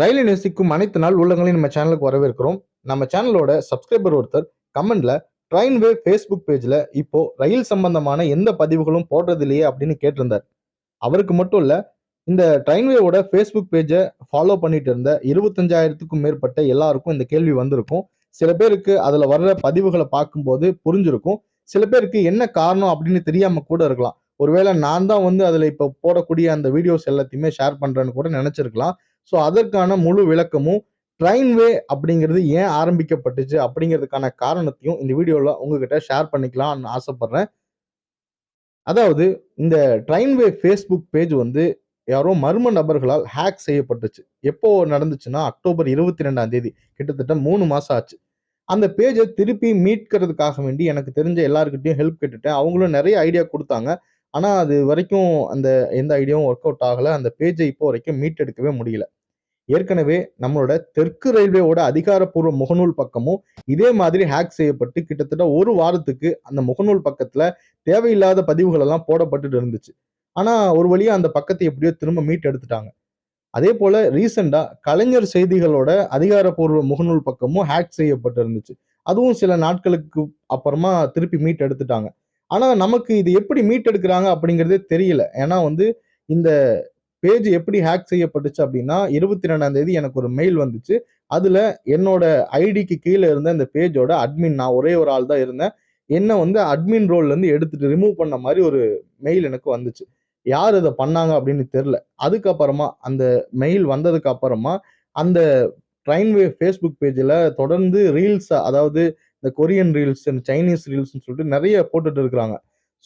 ரயிலை நேசிக்கும் அனைத்து நாள் உள்ளங்களையும் நம்ம சேனலுக்கு வரவேற்கிறோம். நம்ம சேனலோட சப்ஸ்கிரைபர் ஒருத்தர் கமெண்ட்ல ட்ரெயின்வே ஃபேஸ்புக் பேஜ்ல இப்போ ரயில் சம்பந்தமான எந்த பதிவுகளும் போடுறது இல்லையே அப்படின்னு கேட்டிருந்தார். அவருக்கு மட்டும் இல்ல இந்த ட்ரெயின்வேவோட ஃபேஸ்புக் பேஜை ஃபாலோ பண்ணிட்டு இருந்த இருபத்தஞ்சாயிரத்துக்கும் மேற்பட்ட எல்லாருக்கும் இந்த கேள்வி வந்திருக்கும். சில பேருக்கு அதுல வர்ற பதிவுகளை பார்க்கும்போது புரிஞ்சிருக்கும். சில பேருக்கு என்ன காரணம் அப்படின்னு தெரியாம கூட இருக்கலாம். ஒருவேளை நான் தான் வந்து அதுல இப்ப போடக்கூடிய அந்த வீடியோஸ் எல்லாத்தையுமே ஷேர் பண்றேன்னு கூட நினைச்சிருக்கலாம். ஸோ அதற்கான முழு விளக்கமும் ட்ரெயின்வே அப்படிங்கிறது ஏன் ஆரம்பிக்கப்பட்டுச்சு அப்படிங்கிறதுக்கான காரணத்தையும் இந்த வீடியோவில் உங்ககிட்ட ஷேர் பண்ணிக்கலாம்னு ஆசைப்பட்றேன். அதாவது இந்த ட்ரெயின்வே ஃபேஸ்புக் பேஜ் வந்து யாரோ மர்ம நபர்களால் ஹேக் செய்யப்பட்டுச்சு. எப்போ நடந்துச்சுன்னா அக்டோபர் இருபத்தி ரெண்டாம் தேதி. கிட்டத்தட்ட மூணு மாசம் ஆச்சு. அந்த பேஜை திருப்பி மீட்கிறதுக்காக வேண்டி எனக்கு தெரிஞ்ச எல்லாருக்கிட்டையும் ஹெல்ப் கேட்டுட்டேன். அவங்களும் நிறைய ஐடியா கொடுத்தாங்க. ஆனால் அது வரைக்கும் அந்த எந்த ஐடியாவும் ஒர்க் அவுட் ஆகலை. அந்த பேஜை இப்போ வரைக்கும் மீட்டெடுக்கவே முடியல. ஏற்கனவே நம்மளோட தெற்கு ரயில்வேவோட அதிகாரப்பூர்வ முகநூல் பக்கமும் இதே மாதிரி ஹேக் செய்யப்பட்டு கிட்டத்தட்ட ஒரு வாரத்துக்கு அந்த முகநூல் பக்கத்துல தேவையில்லாத பதிவுகள் எல்லாம் போடப்பட்டுட்டு இருந்துச்சு. ஆனா ஒரு வழியா அந்த பக்கத்தை எப்படியோ திரும்ப மீட் எடுத்துட்டாங்க. அதே போல ரீசெண்டா கலைஞர் செய்திகளோட அதிகாரப்பூர்வ முகநூல் பக்கமும் ஹேக் செய்யப்பட்டு இருந்துச்சு. அதுவும் சில நாட்களுக்கு அப்புறமா திருப்பி மீட் எடுத்துட்டாங்க. ஆனா நமக்கு இது எப்படி மீட் எடுக்கிறாங்க அப்படிங்கிறதே தெரியல. ஏன்னா வந்து இந்த பேஜ் எப்படி ஹேக் செய்யப்பட்டுச்சு அப்படின்னா இருபத்தி ரெண்டாம் தேதி எனக்கு ஒரு மெயில் வந்துச்சு. அதுல என்னோட ஐடிக்கு கீழே இருந்த அந்த பேஜோட அட்மின் நான் ஒரே ஒரு ஆள் தான் இருந்தேன். என்ன வந்து அட்மின் ரோல்ல இருந்து எடுத்துட்டு ரிமூவ் பண்ண மாதிரி ஒரு மெயில் எனக்கு வந்துச்சு. யார் இதை பண்ணாங்க அப்படின்னு தெரில அதுக்கப்புறமா அந்த மெயில் வந்ததுக்கு அப்புறமா அந்த ட்ரெயின்வே ஃபேஸ்புக் பேஜில் தொடர்ந்து ரீல்ஸ் அதாவது இந்த கொரியன் ரீல்ஸ் சைனீஸ் ரீல்ஸ்னு சொல்லிட்டு நிறைய போட்டுட்டு இருக்கிறாங்க.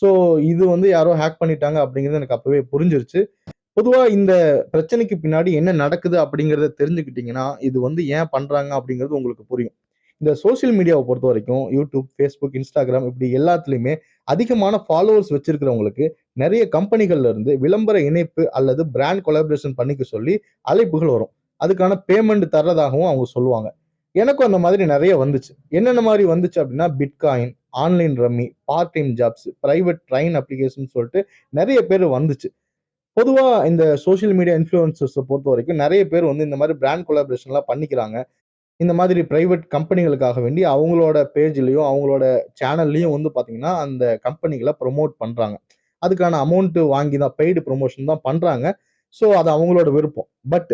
ஸோ இது வந்து யாரோ ஹேக் பண்ணிட்டாங்க அப்படிங்கிறது எனக்கு அப்பவே புரிஞ்சிருச்சு. பொதுவாக இந்த பிரச்சனைக்கு பின்னாடி என்ன நடக்குது அப்படிங்கிறத தெரிஞ்சுக்கிட்டீங்கன்னா இது வந்து ஏன் பண்ணுறாங்க அப்படிங்கிறது உங்களுக்கு புரியும். இந்த சோஷியல் மீடியாவை பொறுத்த வரைக்கும் யூடியூப் ஃபேஸ்புக் இன்ஸ்டாகிராம் இப்படி எல்லாத்துலேயுமே அதிகமான ஃபாலோவர்ஸ் வச்சிருக்கிறவங்களுக்கு நிறைய கம்பெனிகள்ல இருந்து விளம்பர இணைப்பு அல்லது பிராண்ட் கொலாபரேஷன் பண்ணிக்க சொல்லி அழைப்புகள் வரும். அதுக்கான பேமெண்ட் தர்றதாகவும் அவங்க சொல்லுவாங்க. எனக்கும் அந்த மாதிரி நிறைய வந்துச்சு. என்னென்ன மாதிரி வந்துச்சு அப்படின்னா bitcoin online rummy part time jobs private train application சொல்லிட்டு நிறைய பேர் வந்துச்சு. பொதுவாக இந்த சோஷியல் மீடியா இன்ஃப்ளூயன்சர்ஸை பொறுத்த வரைக்கும் நிறைய பேர் வந்து இந்த மாதிரி பிராண்ட் கொலாபரேஷன்லாம் பண்ணிக்கிறாங்க. இந்த மாதிரி ப்ரைவேட் கம்பெனிகளுக்காக வேண்டி அவங்களோட பேஜ்லேயும் அவங்களோட சேனல்லையும் வந்து பார்த்தீங்கன்னா அந்த கம்பெனிகளை ப்ரொமோட் பண்ணுறாங்க அதுக்கான அமௌண்ட்டு வாங்கி தான் பெய்டு ப்ரொமோஷன் தான் பண்ணுறாங்க ஸோ அது அவங்களோட விருப்பம். பட்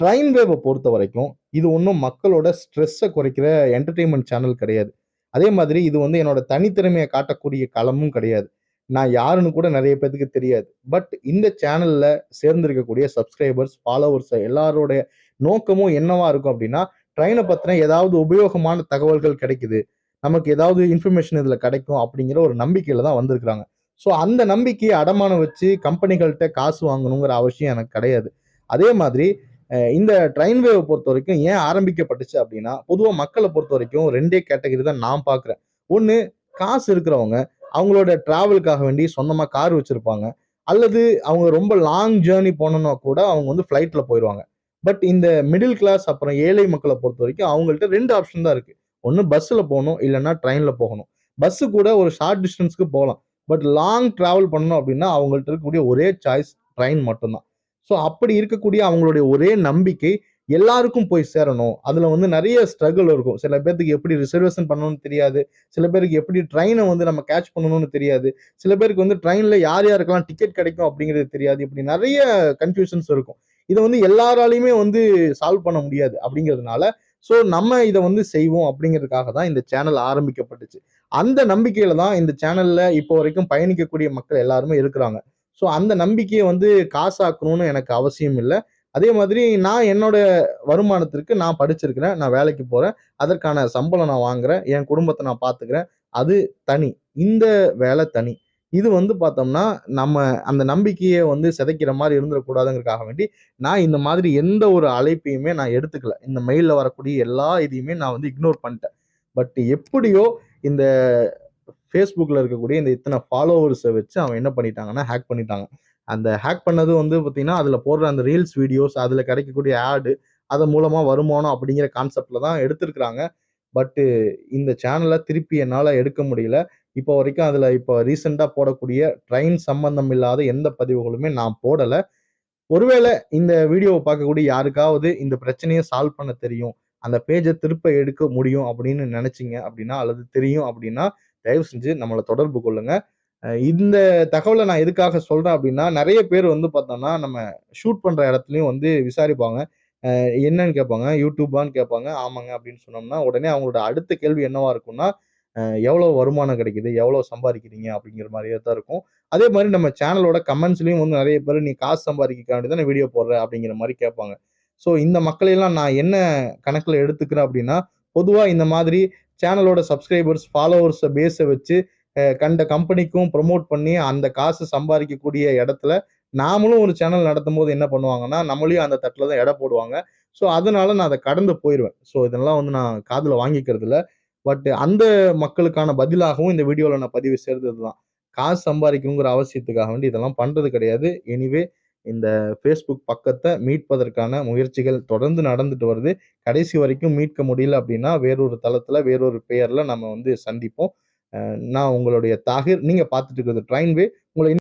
ட்ரெயின் வேவை பொறுத்த வரைக்கும் இது ஒன்றும் மக்களோட ஸ்ட்ரெஸ்ஸை குறைக்கிற என்டர்டெயின்மெண்ட் சேனல் கிடையாது. அதே மாதிரி இது வந்து என்னோட தனித்திறமையை காட்டக்கூடிய களமும் கிடையாது. நான் யாருன்னு கூட நிறைய பேத்துக்கு தெரியாது. பட் இந்த சேனல்ல சேர்ந்திருக்கக்கூடிய சப்ஸ்கிரைபர்ஸ் ஃபாலோவர்ஸ் எல்லாரோடைய நோக்கமும் என்னவா இருக்கும் அப்படின்னா ட்ரெயினை பத்தின ஏதாவது உபயோகமான தகவல்கள் கிடைக்குது நமக்கு ஏதாவது இன்ஃபர்மேஷன் இதுல கிடைக்கும் அப்படிங்கிற ஒரு நம்பிக்கையில தான் வந்திருக்கிறாங்க. ஸோ அந்த நம்பிக்கையை அடமானம் வச்சு கம்பெனிகள்கிட்ட காசு வாங்கணுங்கிற அவசியம் எனக்கு கிடையாது. அதே மாதிரி இந்த ட்ரெயின் வேவை பொறுத்த வரைக்கும் ஏன் ஆரம்பிக்கப்பட்டுச்சு அப்படின்னா பொதுவாக மக்களை பொறுத்த வரைக்கும் ரெண்டே கேட்டகரி தான் நான் பார்க்குறேன். ஒன்று காசு இருக்கிறவங்க அவங்களோட டிராவலுக்காக வேண்டி சொந்தமாக கார் வச்சுருப்பாங்க. அல்லது அவங்க ரொம்ப லாங் ஜேர்னி போனோம்னா கூட அவங்க வந்து ஃப்ளைட்டில் போயிடுவாங்க பட் இந்த மிடில் கிளாஸ் அப்புறம் ஏழை மக்களை பொறுத்த வரைக்கும் அவங்கள்ட்ட ரெண்டு ஆப்ஷன் தான் இருக்குது ஒன்று பஸ்ஸில் போகணும் இல்லைன்னா ட்ரெயினில் போகணும். பஸ்ஸு கூட ஒரு ஷார்ட் டிஸ்டன்ஸ்க்கு போகலாம். பட் லாங் ட்ராவல் பண்ணணும் அப்படின்னா அவங்கள்ட்ட இருக்கக்கூடிய ஒரே சாய்ஸ் ட்ரெயின் மட்டும்தான். ஸோ அப்படி இருக்கக்கூடிய அவங்களுடைய ஒரே நம்பிக்கை எல்லாருக்கும் போய் சேரணும். அதில் வந்து நிறைய ஸ்ட்ரகிள் இருக்கும். சில பேர்த்துக்கு எப்படி ரிசர்வேஷன் பண்ணணும்னு தெரியாது. சில பேருக்கு எப்படி ட்ரெயினை வந்து நம்ம கேட்ச் பண்ணணும்னு தெரியாது. சில பேருக்கு வந்து ட்ரெயினில் யார் யாருக்கெல்லாம் டிக்கெட் கிடைக்கும் அப்படிங்கிறது தெரியாது. இப்படி நிறைய கன்ஃபியூஷன்ஸ் இருக்கும். இதை வந்து எல்லாராலையுமே வந்து சால்வ் பண்ண முடியாது அப்படிங்கிறதுனால ஸோ நம்ம இதை வந்து செய்வோம் அப்படிங்கிறதுக்காக தான் இந்த சேனல் ஆரம்பிக்கப்பட்டுச்சு. அந்த நம்பிக்கையில தான் இந்த சேனல்ல இப்போ வரைக்கும் பயணிக்கக்கூடிய மக்கள் எல்லாருமே இருக்கிறாங்க. ஸோ அந்த நம்பிக்கையை வந்து காசாக்கணும்னு எனக்கு அவசியம் இல்லை. அதே மாதிரி நான் என்னோட வருமானத்திற்கு நான் படிச்சிருக்கிறேன் நான் வேலைக்கு போகிறேன் அதற்கான சம்பளம் நான் வாங்குறேன் என் குடும்பத்தை நான் பார்த்துக்கிறேன் அது தனி. இந்த வேலை தனி. இது வந்து பார்த்தோம்னா நம்ம அந்த நம்பிக்கையை வந்து சிதைக்கிற மாதிரி இருந்துடக்கூடாதுங்கிறதுக்காக வேண்டி நான் இந்த மாதிரி எந்த ஒரு அழைப்பையுமே நான் எடுத்துக்கல. இந்த மெயிலில் வரக்கூடிய எல்லா இதையுமே நான் வந்து இக்னோர் பண்ணிட்டேன். பட் எப்படியோ இந்த ஃபேஸ்புக்கில் இருக்கக்கூடிய இந்த இத்தனை ஃபாலோவர்ஸை வச்சு அவன் என்ன பண்ணிட்டாங்கன்னா ஹேக் பண்ணிட்டாங்க. அந்த ஹேக் பண்ணது வந்து பார்த்தீங்கன்னா அதில் போடுற அந்த ரீல்ஸ் வீடியோஸ் அதில் கிடைக்கக்கூடிய ஆடு அதன் மூலமாக வருமானம் அப்படிங்கிற கான்செப்டில் தான் எடுத்திருக்கிறாங்க. பட்டு இந்த சேனலை திருப்பி என்னால் எடுக்க முடியல. இப்போ வரைக்கும் அதில் இப்போ ரீசெண்டாக போடக்கூடிய ட்ரெயின் சம்பந்தம் இல்லாத எந்த பதிவுகளுமே நான் போடலை. ஒருவேளை இந்த வீடியோவை பார்க்கக்கூடிய யாருக்காவது இந்த பிரச்சனையை சால்வ் பண்ண தெரியும். அந்த பேஜை திருப்ப எடுக்க முடியும் அப்படின்னு நினச்சிங்க அப்படின்னா, அல்லது தெரியும் அப்படின்னா, தயவு செஞ்சு நம்மளை தொடர்பு கொள்ளுங்கள் இந்த தகவலை நான் எதுக்காக சொல்றேன் அப்படின்னா, நிறைய பேர் வந்து பார்த்தோம்னா, நம்ம ஷூட் பண்ற இடத்துலையும் வந்து விசாரிப்பாங்க. என்னன்னு கேட்பாங்க. யூடியூபான்னு கேட்பாங்க. ஆமாங்க அப்படின்னு சொன்னோம்னா, உடனே அவங்களோட அடுத்த கேள்வி என்னவா இருக்கும்னா, எவ்வளோ வருமானம் கிடைக்குது? எவ்வளோ சம்பாதிக்கிறீங்க அப்படிங்கிற மாதிரியே தான் இருக்கும். அதே மாதிரி நம்ம சேனலோட கமெண்ட்ஸ்லையும் வந்து நிறைய பேர் "நீ காசு சம்பாதிக்கிறதுக்காண்டி தானே வீடியோ போடுற?" அப்படிங்கிற மாதிரி கேட்பாங்க. ஸோ இந்த மக்களையெல்லாம் நான் என்ன கணக்கில் எடுத்துக்கிறேன் அப்படின்னா, பொதுவாக இந்த மாதிரி சேனலோட சப்ஸ்கிரைபர்ஸ், ஃபாலோவர்ஸை பேஸை வச்சு கண்ட கம்பெனிக்கும் ப்ரமோட் பண்ணி அந்த காசு சம்பாதிக்கக்கூடிய இடத்துல, நாமளும் ஒரு சேனல் நடத்தும் போது என்ன பண்ணுவாங்கன்னா, நம்மளையும் அந்த தட்டில் தான் எடை போடுவாங்க. ஸோ அதனால நான் அதை கடந்து போயிடுவேன் ஸோ இதெல்லாம் வந்து நான் காதில் வாங்கிக்கிறது இல்லை பட் அந்த மக்களுக்கான பதிலாகவும் இந்த வீடியோவில் நான் பதிவு செய்கிறது தான் காசு சம்பாதிக்கணுங்கிற அவசியத்துக்காக வேண்டி இதெல்லாம் பண்ணுறது கிடையாது. எனிவே இந்த ஃபேஸ்புக் பக்கத்தை மீட்பதற்கான முயற்சிகள் தொடர்ந்து நடந்துட்டு வருது. கடைசி வரைக்கும் மீட்க முடியல அப்படின்னா, வேறொரு தளத்தில் வேறொரு பெயரில் நம்ம வந்து சந்திப்போம். நான் உங்களுடைய தாகிர் நீங்க பார்த்துட்டு இருக்கிறது ட்ரைன்வே. உங்களை